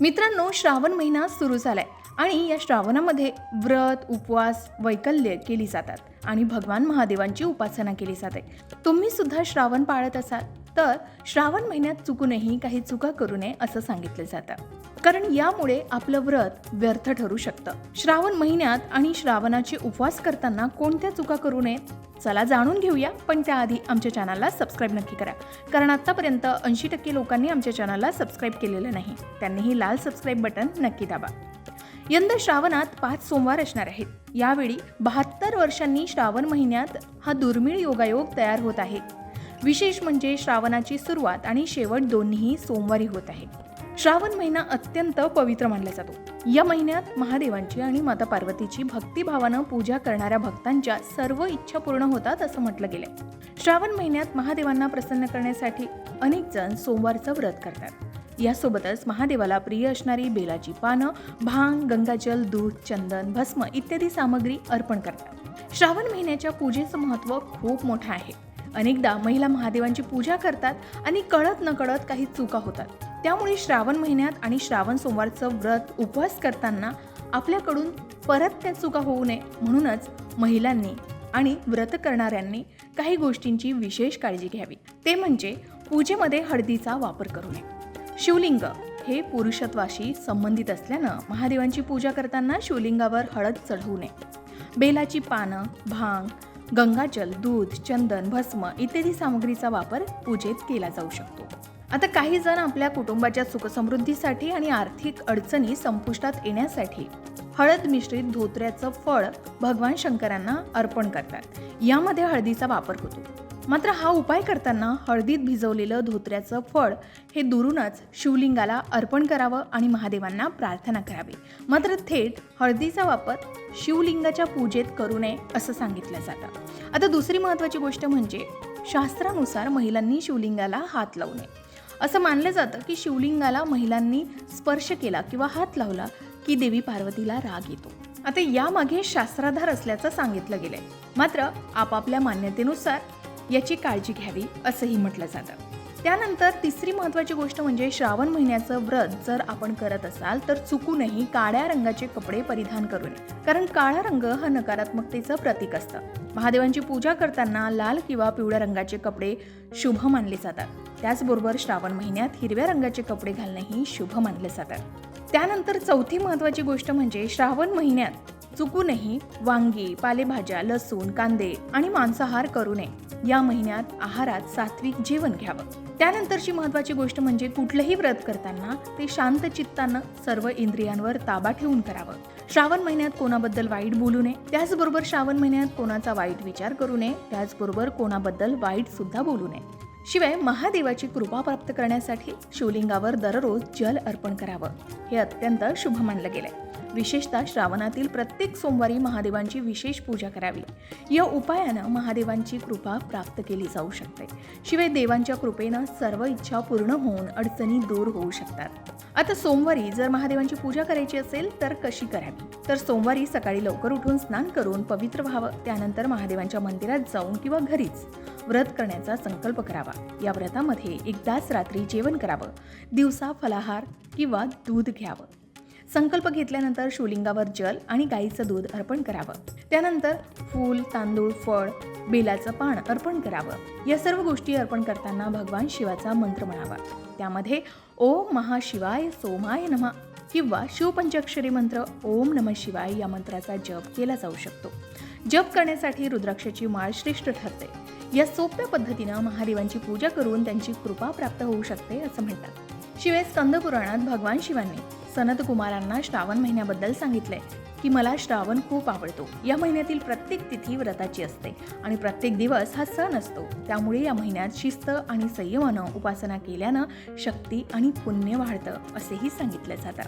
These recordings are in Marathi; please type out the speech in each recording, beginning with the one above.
मित्रांनो श्रावण महिना सुरू झालाय आणि या श्रावणामध्ये व्रत उपवास वैकल्य केली जातात आणि भगवान महादेवांची उपासना केली जाते. तुम्ही सुद्धा श्रावण पाळत असाल तर श्रावण महिन्यात चुकूनही काही चुका करू नये असं सांगितलं जातं. कारण यामुळे आपलं व्रत व्यर्थ ठरू शकतं. श्रावण महिन्यात आणि श्रावणाचे उपवास करताना कोणत्या चुका करू नयेत? चला जाणून घेऊया पण त्याआधी आमच्या चॅनलला सबस्क्राईब नक्की करा. कारण आत्तापर्यंत ऐंशी टक्के लोकांनी आमच्या चॅनलला सबस्क्राईब केलेलं नाही. त्यांनीही लाल सबस्क्राईब बटन नक्की दाबा. यंदा श्रावणात पाच सोमवार असणार आहेत. यावेळी बहात्तर वर्षांनी श्रावण महिन्यात हा दुर्मिळ योगायोग तयार होत आहे. विशेष म्हणजे श्रावणाची सुरुवात आणि शेवट दोन्हीही सोमवारी होत आहे. श्रावण महिना अत्यंत पवित्र मानला जातो. या महिन्यात महादेवांची आणि माता पार्वतीची भक्तिभावानं पूजा करणाऱ्या भक्तांच्या सर्व इच्छा पूर्ण होतात असं म्हटलं गेलंय. श्रावण महिन्यात महादेवांना प्रसन्न करण्यासाठी अनेक जण सोमवारचं व्रत करतात. यासोबतच महादेवाला प्रिय असणारी बेलाची पानं भांग गंगाजल दूध चंदन भस्म इत्यादी सामग्री अर्पण करतात. श्रावण महिन्याच्या पूजेचं महत्त्व खूप मोठं आहे. अनेकदा महिला महादेवांची पूजा करतात आणि कळत नकळत काही चुका होतात. त्यामुळे श्रावण महिन्यात आणि श्रावण सोमवारचं व्रत उपवास करताना आपल्याकडून परत त्या चुका होऊ नये म्हणूनच महिलांनी आणि व्रत करणाऱ्यांनी काही गोष्टींची विशेष काळजी घ्यावी. ते म्हणजे पूजेमध्ये हळदीचा वापर करू नये. शिवलिंग हे पुरुषत्वाशी संबंधित असल्यानं महादेवांची पूजा करताना शिवलिंगावर हळद चढवू नये. बेलाची पानं भांग गंगाजल दूध चंदन भस्म इत्यादी सामग्रीचा वापर पूजेत केला जाऊ शकतो. आता काही जण आपल्या कुटुंबाच्या सुखसमृद्धीसाठी आणि आर्थिक अडचणी संपुष्टात येण्यासाठी हळद मिश्रित धोत्र्याचं फळ भगवान शंकरांना अर्पण करतात. यामध्ये हळदीचा वापर होतो. मात्र हा उपाय करताना हळदीत भिजवलेलं धोत्र्याचं फळ हे दुरूनच शिवलिंगाला अर्पण करावं आणि महादेवांना प्रार्थना करावी. मात्र थेट हळदीचा वापर शिवलिंगाच्या पूजेत करू नये असं सांगितलं जातं. आता दुसरी महत्त्वाची गोष्ट म्हणजे शास्त्रानुसार महिलांनी शिवलिंगाला हात लावू नये. असं मानलं जातं की शिवलिंगाला महिलांनी स्पर्श केला किंवा हात लावला की देवी पार्वतीला राग येतो. आता यामागे शास्त्राधार असल्याचं सांगितलं गेलंय. मात्र आपापल्या मान्यतेनुसार याची काळजी घ्यावी असंही म्हटलं जातं. त्यानंतर तिसरी महत्त्वाची गोष्ट म्हणजे श्रावण महिन्याचं व्रत जर आपण करत असाल तर चुकूनही काळ्या रंगाचे कपडे परिधान करू नये कारण काळा रंग हा नकारात्मकतेचं प्रतीक असतं. महादेवांची पूजा करताना लाल किंवा पिवळ्या रंगाचे कपडे शुभ मानले जातात. त्याचबरोबर श्रावण महिन्यात हिरव्या रंगाचे कपडे घालणंही शुभ मानले जातात. त्यानंतर चौथी महत्त्वाची गोष्ट म्हणजे श्रावण महिन्यात चुकूनही वांगी पालेभाज्या लसूण कांदे आणि मांसाहार करू नये. या महिन्यात आहारात सात्विक जेवण घ्यावं. त्यानंतरची महत्त्वाची गोष्ट म्हणजे कुठलंही व्रत करताना ते शांत चित्तानं सर्व इंद्रियांवर ताबा ठेवून करावं. श्रावण महिन्यात कोणाबद्दल वाईट बोलू नये त्याचबरोबर श्रावण महिन्यात कोणाचा वाईट विचार करू नये त्याचबरोबर कोणाबद्दल वाईट सुद्धा बोलू नये. शिवाय महादेवाची कृपा प्राप्त करण्यासाठी शिवलिंगावर दररोज जल अर्पण करावं. हे अत्यंत शुभ मानलं गेलंय. विशेषतः श्रावणातील प्रत्येक सोमवारी महादेवांची विशेष पूजा करावी. या उपायानं महादेवांची कृपा प्राप्त केली जाऊ शकते. शिवाय देवांच्या कृपेनं सर्व इच्छा पूर्ण होऊन अडचणी दूर होऊ शकतात. आता सोमवारी जर महादेवांची पूजा करायची असेल तर कशी करावी? तर सोमवारी सकाळी लवकर उठून स्नान करून पवित्र व्हावं त्यानंतर महादेवांच्या मंदिरात जाऊन किंवा घरीच व्रत करण्याचा संकल्प करावा. या व्रतामध्ये एकदाच रात्री जेवण करावं दिवसा फलाहार किंवा दूध घ्यावं. संकल्प घेतल्यानंतर शिवलिंगावर जल आणि गाईचं दूध अर्पण करावं. त्यानंतर फूल तांदूळ फळ बेलाचं पान अर्पण करावं. या सर्व गोष्टी अर्पण करताना भगवान शिवाचा मंत्र म्हणावा. त्यामध्ये ओम महाशिवाय सोमाय नमः किंवा शिवपंचाक्षरी मंत्र ओम नम शिवाय या मंत्राचा जप केला जाऊ शकतो. जप करण्यासाठी रुद्राक्षाची माळ श्रेष्ठ ठरते. या सोप्या पद्धतीनं महादेवांची पूजा करून त्यांची कृपा प्राप्त होऊ शकते असं म्हणतात. शिवाय स्कंद पुराणात भगवान शिवांनी सनत कुमारांना श्रावण महिन्याबद्दल सांगितलंय की मला श्रावण खूप आवडतो. या महिन्यातील प्रत्येक तिथी व्रताची असते आणि प्रत्येक दिवस हा सण असतो. त्यामुळे या महिन्यात शिस्त आणि संयमानं उपासना केल्यानं शक्ती आणि पुण्य वाढतं असेही सांगितलं जातं.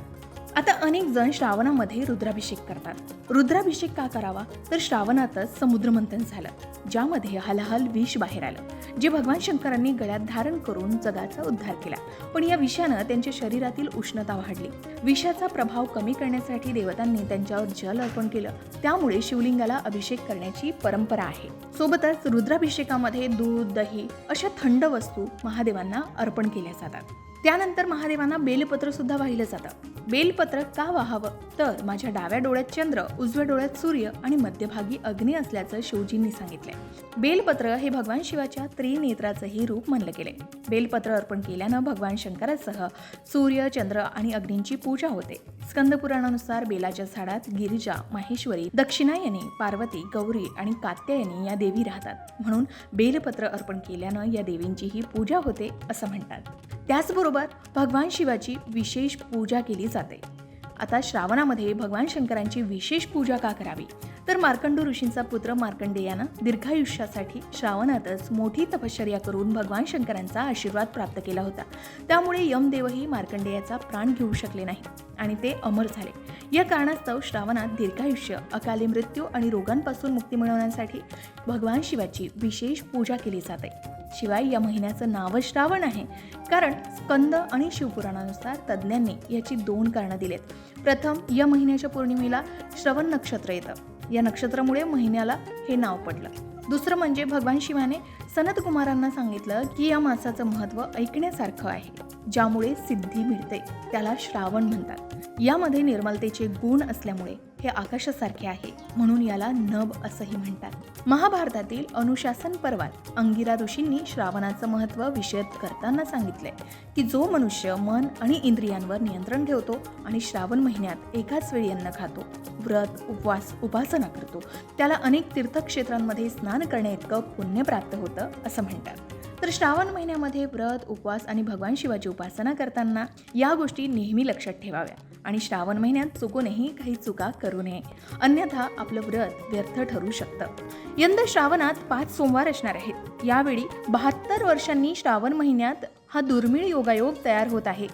आता अनेक जण श्रावणामध्ये रुद्राभिषेक करतात. रुद्राभिषेक का करावा? तर श्रावणातच समुद्रमंथन झालं ज्यामध्ये हलाहल विष बाहेर आलं जे भगवान शंकरांनी गळ्यात धारण करून जगाचा उद्धार केला. पण या विषानं त्यांच्या शरीरातील उष्णता वाढली. विषाचा प्रभाव कमी करण्यासाठी देवतांनी त्यांच्यावर जल अर्पण केलं. त्यामुळे शिवलिंगाला अभिषेक करण्याची परंपरा आहे. सोबतच रुद्राभिषेकामध्ये दूध दही अशा थंड वस्तू महादेवांना अर्पण केल्या जातात. त्यानंतर महादेवांना बेलपत्र सुद्धा वाहिलं जातं. बेलपत्र का वाहावं? तर माझ्या डाव्या डोळ्यात चंद्र उजव्या डोळ्यात सूर्य आणि मध्यभागी अग्नी असल्याचं शिवजींनी सांगितलंय. बेलपत्र हे भगवान शिवाच्या त्रिनेत्राचंही रूप मानलं गेले बेलपत्र अर्पण केल्यानं भगवान शंकरासह सूर्य चंद्र आणि अग्नींची पूजा होते. स्कंद पुराणानुसार बेलाच्या झाडात गिरिजा माहेश्वरी दक्षिणायनी पार्वती गौरी आणि कात्यायनी या देवी राहतात. म्हणून बेलपत्र अर्पण केल्यानं या देवींची ही पूजा होते असं म्हणतात. त्याचबरोबर भगवान शिवाची विशेष पूजा केली जाते. आता श्रावणामध्ये भगवान शंकरांची विशेष पूजा का करावी? तर मार्कंड ऋषींचा पुत्र मार्कंडेयानं दीर्घायुष्यासाठी श्रावणातच मोठी तपश्चर्या करून भगवान शंकरांचा आशीर्वाद प्राप्त केला होता. त्यामुळे यमदेवही मार्कंडेयाचा प्राण घेऊ शकले नाही आणि ते अमर झाले. या कारणास्तव श्रावणात दीर्घायुष्य अकाली मृत्यू आणि रोगांपासून मुक्ती मिळवण्यासाठी भगवान शिवाची विशेष पूजा केली जाते. शिवाय या महिन्याचं नावच श्रावण आहे. कारण स्कंद आणि शिवपुराणानुसार तज्ज्ञांनी याची दोन कारणं दिलेत. प्रथम या महिन्याच्या पौर्णिमेला श्रवण नक्षत्र येतं. या नक्षत्रामुळे महिन्याला हे नाव पडलं. दुसरं म्हणजे भगवान शिवाने सनत कुमारांना सांगितलं की या मासाचं महत्त्व ऐकण्यासारखं आहे. ज्यामुळे सिद्धी मिळते त्याला श्रावण म्हणतात. यामध्ये निर्मलतेचे गुण असल्यामुळे हे आकाशासारखे आहे म्हणून याला नभ असंही म्हणतात. महाभारतातील अनुशासन पर्वात अंगिरा ऋषींनी श्रावणाचं महत्त्व विषद करताना सांगितलंय की जो मनुष्य मन आणि इंद्रियांवर नियंत्रण ठेवतो आणि श्रावण महिन्यात एकाच वेळी अन्न खातो व्रत उपवास उपासना करतो त्याला अनेक तीर्थक्षेत्रांमध्ये स्नान करण्याइतकं पुण्य प्राप्त होतं असं म्हणतात. तर श्रावण महिन्यामध्ये व्रत उपवास आणि भगवान शिवाची उपासना करताना या गोष्टी नेहमी लक्षात ठेवाव्या. आणि श्रावण महिन्यात चुकूनही काही चुका करू नये. अन्यथा आपलं व्रत व्यर्थ ठरू शकतं. यंदा श्रावणात पाच सोमवार असणार आहेत. यावेळी बहात्तर वर्षांनी श्रावण महिन्यात हा दुर्मिळ योगायोग तयार होत आहे.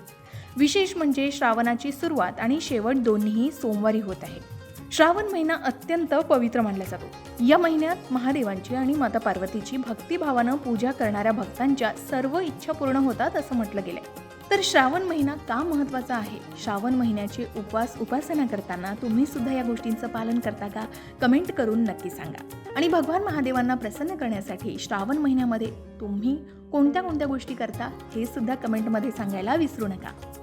विशेष म्हणजे श्रावणाची सुरुवात आणि शेवट दोन्हीही सोमवारी होत आहे. श्रावण महिना अत्यंत पवित्र मानला जातो. या महिन्यात महादेवांची आणि माता पार्वतीची भक्तिभावानं पूजा करणाऱ्या भक्तांच्या सर्व इच्छा पूर्ण होतात असं म्हटलं गेलंय. तर श्रावण महिना का महत्त्वाचा आहे? श्रावण महिन्याचे उपवास उपासना करताना तुम्ही सुद्धा या गोष्टींचं पालन करता का? कमेंट करून नक्की सांगा. आणि भगवान महादेवांना प्रसन्न करण्यासाठी श्रावण महिन्यामध्ये तुम्ही कोणत्या कोणत्या गोष्टी करता हे सुद्धा कमेंटमध्ये सांगायला विसरू नका.